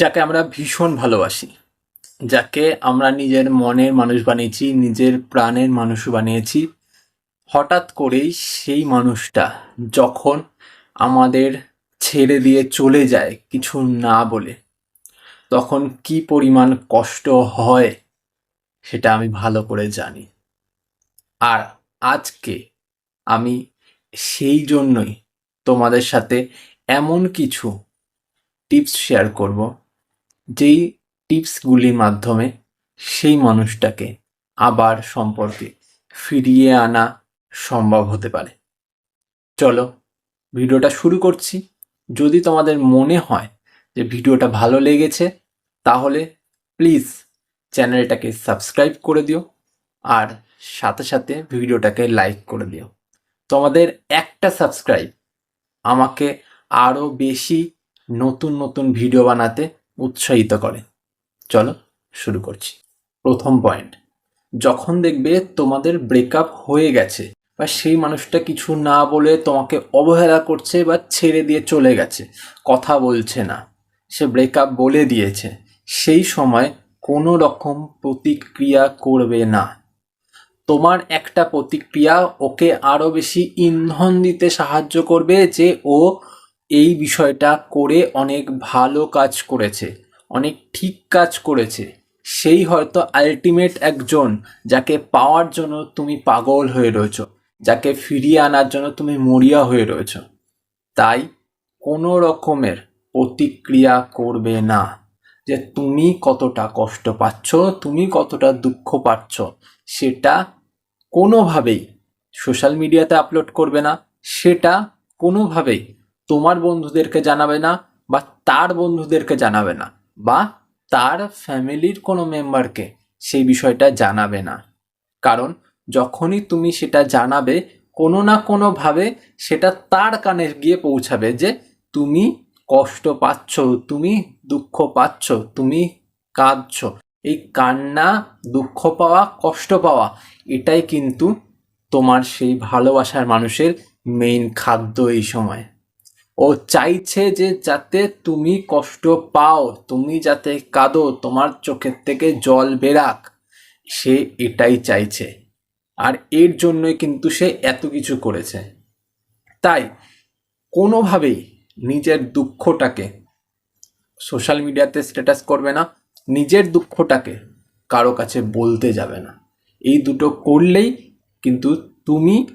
যাকে আমরা ভীষণ ভালোবাসি, যাকে আমরা নিজের মনের মানুষ বানিয়েছি, নিজের প্রাণের মানুষ বানিয়েছি। হঠাৎ করেই সেই মানুষটা যখন আমাদের ছেড়ে দিয়ে চলে যায় কিছু না বলে, তখন কি পরিমাণ কষ্ট হয় সেটা আমি ভালো করে জানি। আর আজকে আমি সেই জন্যই তোমাদের সাথে এমন কিছু টিপস শেয়ার করব যেই টিপসগুলির মাধ্যমে সেই মানুষটাকে আবার সম্পর্কে ফিরিয়ে আনা সম্ভব হতে পারে। চলো, ভিডিওটা শুরু করছি। যদি তোমাদের মনে হয় যে ভিডিওটা ভালো লেগেছে, তাহলে প্লিজ চ্যানেলটাকে সাবস্ক্রাইব করে দিও আর সাথে সাথে ভিডিওটাকে লাইক করে দিও। তোমাদের একটা সাবস্ক্রাইব আমাকে আরও বেশি নতুন নতুন ভিডিও বানাতে উৎসাহিত করে। চলো শুরু করছি। প্রথম পয়েন্ট যখন দেখবে তোমাদের ব্রেকআপ হয়ে গেছে বা সেই মানুষটা কিছু না বলে তোমাকে অবহেলা করছে বা ছেড়ে দিয়ে চলে গেছে, কথা বলছে না, সে ব্রেকআপ বলে দিয়েছে, সেই সময় কোনো রকম প্রতিক্রিয়া করবে না। তোমার একটা প্রতিক্রিয়া ওকে আরও বেশি ইন্ধন দিতে সাহায্য করবে যে ও এই বিষয়টা করে অনেক ভালো কাজ করেছে, অনেক ঠিক কাজ করেছে। সেই হয়তো আলটিমেট একজন যাকে পাওয়ার জন্য তুমি পাগল হয়ে রয়েছো, যাকে ফিরিয়ে আনার জন্য তুমি মরিয়া হয়ে রয়েছো। তাই কোনো রকমের প্রতিক্রিয়া করবে না যে তুমি কতটা কষ্ট পাচ্ছ, তুমি কতটা দুঃখ পাচ্ছ, সেটা কোনোভাবেই সোশ্যাল মিডিয়াতে আপলোড করবে না, সেটা কোনোভাবেই তোমার বন্ধুদেরকে জানাবে না বা তার বন্ধুদেরকে জানাবে না বা তার ফ্যামিলির কোনো মেম্বারকে সেই বিষয়টা জানাবে না। কারণ যখনই তুমি সেটা জানাবে, কোনো না কোনোভাবে সেটা তার কানে গিয়ে পৌঁছাবে যে তুমি কষ্ট পাচ্ছ, তুমি দুঃখ পাচ্ছ, তুমি কাঁদছ। এই কান্না, দুঃখ পাওয়া, কষ্ট পাওয়া, এটাই কিন্তু তোমার সেই ভালোবাসার মানুষের মেইন খাদ্য এই সময়। ও চাইছে যে যাতে তুমি কষ্ট পাও, তুমি যাতে কাঁদো, তোমার চোখের থেকে জল বেরাক। সে এটাই চাইছে। আর এর জন্যই কিন্তু সে এত কিছু করেছে। তাই কোনোভাবেই নিজের দুঃখটাকে সোশ্যাল মিডিয়াতে স্ট্যাটাস করবে না, নিজের দুঃখটাকে কারও কাছে বলতে যাবে না। এই দুটো করলেই কিন্তু তুমি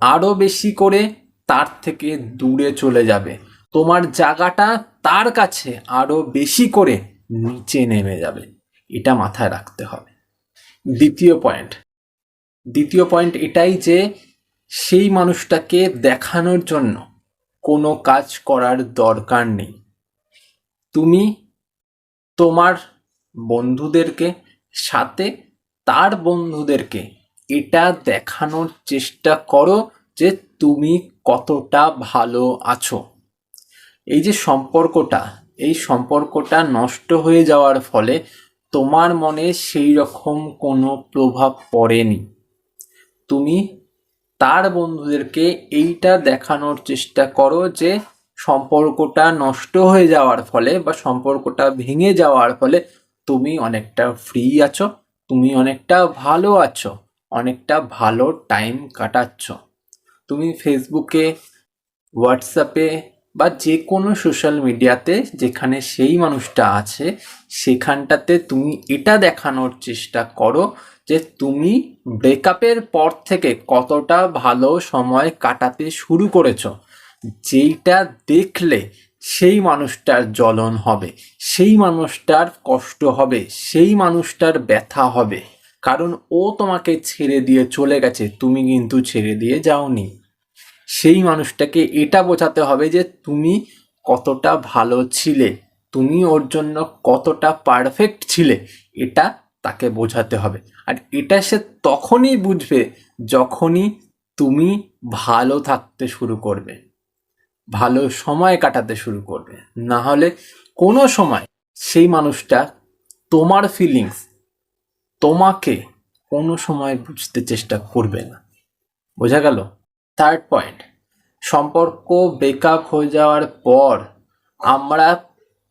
আরও বেশি করে তার থেকে দূরে চলে যাবে। তোমার জায়গাটা তার কাছে আরও বেশি করে নিচে নেমে যাবে। এটা মাথায় রাখতে হবে। দ্বিতীয় পয়েন্ট। দ্বিতীয় পয়েন্ট এটাই যে সেই মানুষটাকে দেখানোর জন্য কোনো কাজ করার দরকার নেই। তুমি তোমার বন্ধুদেরকে সাথে তার বন্ধুদেরকে এটা দেখানোর চেষ্টা করো যে তুমি কতটা ভালো আছো? এই যে সম্পর্কটা, এই সম্পর্কটা নষ্ট হয়ে যাওয়ার ফলে তোমার মনে সেই রকম কোনো প্রভাব পড়েনি। তুমি তার বন্ধুদেরকে এইটা দেখানোর চেষ্টা করো যে সম্পর্কটা নষ্ট হয়ে যাওয়ার ফলে বা সম্পর্কটা ভেঙে যাওয়ার ফলে তুমি অনেকটা ফ্রি আছো, তুমি অনেকটা ভালো আছো, অনেকটা ভালো টাইম কাটাচ্ছ। তুমি ফেসবুকে হোয়াটসঅ্যাপে বা যে কোনো সোশ্যাল মিডিয়াতে যেখানে সেই মানুষটা আছে, সেখানটাতে তুমি এটা দেখানোর চেষ্টা করো যে তুমি ব্রেকআপের পর থেকে কতটা ভালো সময় কাটাতে শুরু করেছ। যেইটা দেখলে সেই মানুষটার জ্বলন হবে, সেই মানুষটার কষ্ট হবে, সেই মানুষটার ব্যথা হবে। কারণ ও তোমাকে ছেড়ে দিয়ে চলে গেছে, তুমি কিন্তু ছেড়ে দিয়ে যাওনি। সেই মানুষটাকে এটা বোঝাতে হবে যে তুমি কতটা ভালো ছিলে, তুমি ওর জন্য কতটা পারফেক্ট ছিলে, এটা তাকে বোঝাতে হবে। আর এটা সে তখনই বুঝবে যখনই তুমি ভালো থাকতে শুরু করবে, ভালো সময় কাটাতে শুরু করবে। না হলে কোনো সময় সেই মানুষটা তোমার ফিলিংস তোমাকে কোনো সময় বুঝতে চেষ্টা করবে না। বোঝা গেল? থার্ড পয়েন্ট সম্পর্ক ব্রেকআপ হয়ে যাওয়ার পর আমরা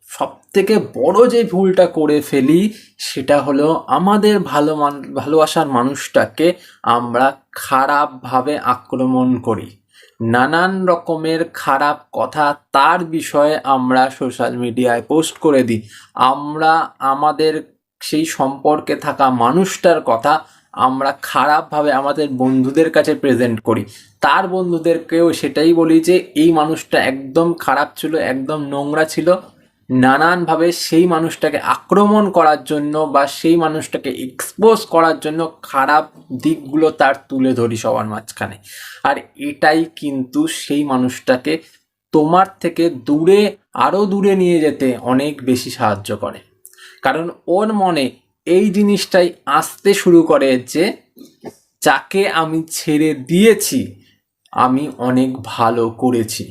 সব থেকে বড় যে ভুলটা করে ফেলি, সেটা হলো আমাদের ভালো মান, ভালোবাসার মানুষটাকে আমরা খারাপভাবে আক্রমণ করি। নানান রকমের খারাপ কথা তার বিষয়ে আমরা সোশ্যাল মিডিয়ায় পোস্ট করে দিই। আমরা আমাদের সেই সম্পর্কে থাকা মানুষটার কথা আমরা খারাপভাবে আমাদের বন্ধুদের কাছে প্রেজেন্ট করি। তার বন্ধুদেরকেও সেটাই বলি যে, এই মানুষটা একদম খারাপ ছিল, একদম নোংরা ছিল। নানানভাবে সেই মানুষটাকে আক্রমণ করার জন্য বা সেই মানুষটাকে এক্সপোজ করার জন্য খারাপ দিকগুলো তার তুলে ধরি সবার মাঝখানে। আর এটাই কিন্তু সেই মানুষটাকে তোমার থেকে দূরে আরও দূরে নিয়ে যেতে অনেক বেশি সাহায্য করে। কারণ ওর মনে এই জিনিসটাই আসতে শুরু করে যে যাকে আমি ছেড়ে দিয়েছি, আমি অনেক ভালো করেছি।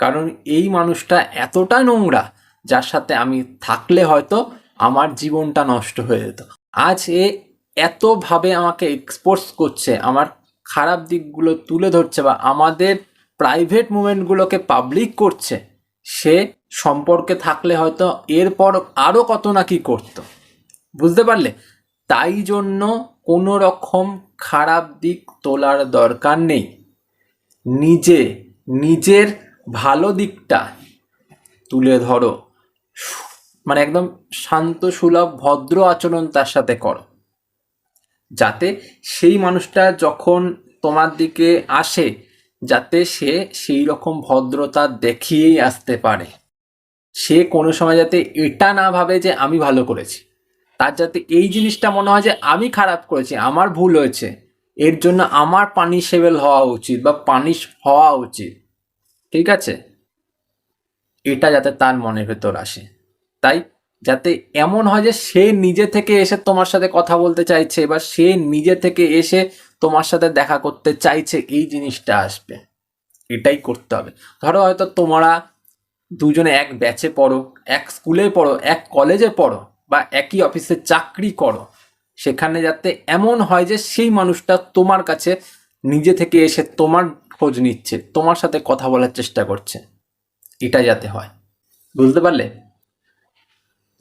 কারণ এই মানুষটা এতটা নোংরা, যার সাথে আমি থাকলে হয়তো আমার জীবনটা নষ্ট হয়ে যেত। আজ এ এতভাবে আমাকে এক্সপোজ করছে, আমার খারাপ দিকগুলো তুলে ধরছে বা আমাদের প্রাইভেট মুমেন্টগুলোকে পাবলিক করছে, সে সম্পর্কে থাকলে হয়তো এরপর আরও কত না কি করতো। বুঝতে পারলে? তাই জন্য কোনো রকম খারাপ দিক তোলার দরকার নেই। নিজে, নিজের ভালো দিকটা তুলে ধরো। মানে একদম শান্ত, সুলভ, ভদ্র আচরণ তার সাথে করো। যাতে সেই মানুষটা যখন তোমার দিকে আসে, যাতে সে সেই রকম ভদ্রতা দেখিয়েই আসতে পারে। সে কোনো সময় যাতে এটা না ভাবে যে আমি ভালো করেছি। তার যাতে এই জিনিসটা মনে হয় যে আমি খারাপ করেছি, আমার ভুল হয়েছে, এর জন্য আমার পানিশেবল হওয়া উচিত বা পানিশ হওয়া উচিত। ঠিক আছে? এটা যাতে তার মনের ভেতর আসে। তাই যাতে এমন হয় যে সে নিজে থেকে এসে তোমার সাথে কথা বলতে চাইছে বা সে নিজে থেকে এসে তোমার সাথে দেখা করতে চাইছে, এই জিনিসটা আসবে। এটাই করতে হবে। ধরো হয়তো তোমরা দুজনে এক ব্যাচে পড়ো, এক স্কুলে পড়ো, এক কলেজে পড়ো বা একই অফিসে চাকরি করো। সেখানে যাতে এমন হয় যে সেই মানুষটা তোমার কাছে নিজে থেকে এসে তোমার খোঁজ নিচ্ছে, তোমার সাথে কথা বলার চেষ্টা করছে। এটা যাতে হয়। বুঝতে পারলে?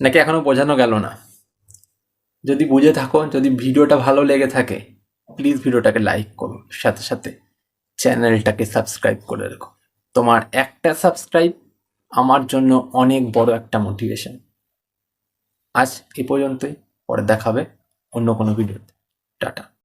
নাকি এখনও বোঝানো গেল না? যদি বুঝে থাকো, যদি ভিডিওটা ভালো লেগে থাকে প্লিজ ভিডিওটাকে লাইক করো। সাথে সাথে চ্যানেলটাকে সাবস্ক্রাইব করে রেখো। তোমার একটা সাবস্ক্রাইব আমার জন্য অনেক বড় একটা মোটিভেশন আজ এ পর্যন্তই, পরে দেখাবে অন্য কোনো ভিডিওতে টাটা।